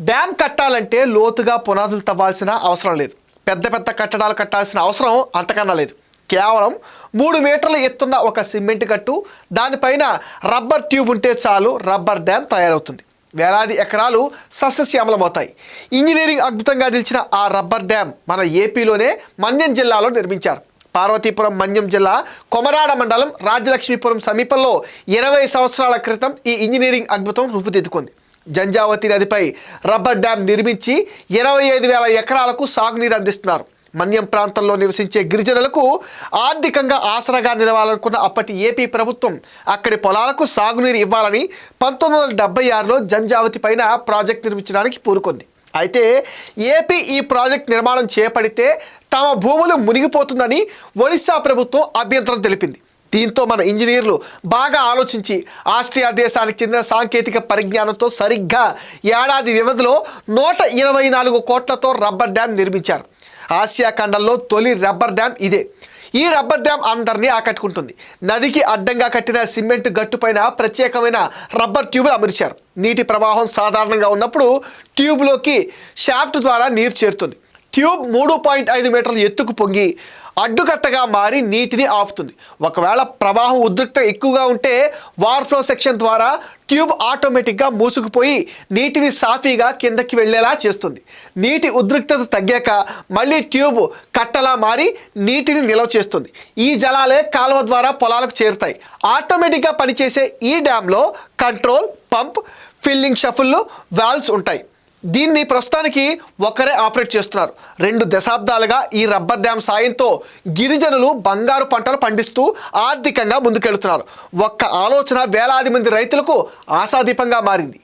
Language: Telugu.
డ్యామ్ కట్టాలంటే లోతుగా పునాదులు తవ్వాల్సిన అవసరం లేదు. పెద్ద పెద్ద కట్టడాలు కట్టాల్సిన అవసరం అంతకన్నా లేదు. కేవలం మూడు మీటర్ల ఎత్తున్న ఒక సిమెంట్ కట్టు దానిపైన రబ్బర్ ట్యూబ్ ఉంటే చాలు రబ్బర్ డ్యామ్ తయారవుతుంది. వేలాది ఎకరాలు సస్యశ్యామలమవుతాయి. ఇంజనీరింగ్ అద్భుతంగా నిలిచిన ఆ రబ్బర్ డ్యామ్ మన ఏపీలోనే మన్యం జిల్లాలో నిర్మించారు. పార్వతీపురం మన్యం జిల్లా కొమరాడ మండలం రాజలక్ష్మీపురం సమీపంలో ఇరవై సంవత్సరాల క్రితం ఈ ఇంజనీరింగ్ అద్భుతం రూపుదిద్దుకుంది. జంజావతి నదిపై రబ్బర్ డ్యాం నిర్మించి ఇరవై ఐదు వేల ఎకరాలకు సాగునీరు అందిస్తున్నారు. మన్యం ప్రాంతంలో నివసించే గిరిజనులకు ఆర్థికంగా ఆసరాగా నిలవాలనుకున్న అప్పటి ఏపీ ప్రభుత్వం అక్కడి పొలాలకు సాగునీరు ఇవ్వాలని పంతొమ్మిది వందల డెబ్బై ఆరులో జంజావతి పైన ప్రాజెక్ట్ నిర్మించడానికి పూనుకుంది. అయితే ఏపీ ఈ ప్రాజెక్ట్ నిర్మాణం చేపడితే తమ భూములు మునిగిపోతుందని ఒడిశా ప్రభుత్వం అభ్యంతరం తెలిపింది. దీంతో మన ఇంజనీర్లు బాగా ఆలోచించి ఆస్ట్రియా దేశానికి చెందిన సాంకేతిక పరిజ్ఞానంతో సరిగ్గా ఏడాది వ్యవధిలో నూట ఇరవై నాలుగు కోట్లతో రబ్బర్ డ్యామ్ నిర్మించారు. ఆసియా ఖండంలో తొలి రబ్బర్ డ్యామ్ ఇదే. ఈ రబ్బర్ డ్యామ్ అందరినీ ఆకట్టుకుంటుంది. నదికి అడ్డంగా కట్టిన సిమెంట్ గట్టుపైన ప్రత్యేకమైన రబ్బర్ ట్యూబులు అమర్చారు. నీటి ప్రవాహం సాధారణంగా ఉన్నప్పుడు ట్యూబ్లోకి షాఫ్ట్ ద్వారా నీరు చేరుతుంది. ట్యూబ్ మూడు పాయింట్ ఐదు మీటర్ల ఎత్తుకు పొంగి అడ్డుకట్టగా మారి నీటిని ఆపుతుంది. ఒకవేళ ప్రవాహం ఉద్రిక్త ఎక్కువగా ఉంటే వార్ ఫ్లో సెక్షన్ ద్వారా ట్యూబ్ ఆటోమేటిక్గా మూసుకుపోయి నీటిని సాఫీగా కిందకి వెళ్ళేలా చేస్తుంది. నీటి ఉద్రిక్తత తగ్గాక మళ్ళీ ట్యూబ్ కట్టలా మారి నీటిని నిల్వ చేస్తుంది. ఈ జలాలే కాలువ ద్వారా పొలాలకు చేరుతాయి. ఆటోమేటిక్గా పనిచేసే ఈ డ్యాంలో కంట్రోల్ పంప్ ఫిల్లింగ్ షఫుల్లు వాల్వ్స్ ఉంటాయి. దీన్ని ప్రస్తుతానికి ఒకరే ఆపరేట్ చేస్తున్నారు. రెండు దశాబ్దాలుగా ఈ రబ్బర్ డ్యామ్ సాయంతో గిరిజనులు బంగారు పంటలు పండిస్తూ ఆర్థికంగా ముందుకెళ్తున్నారు. ఒక్క ఆలోచన వేలాది మంది రైతులకు ఆశాదీపంగా మారింది.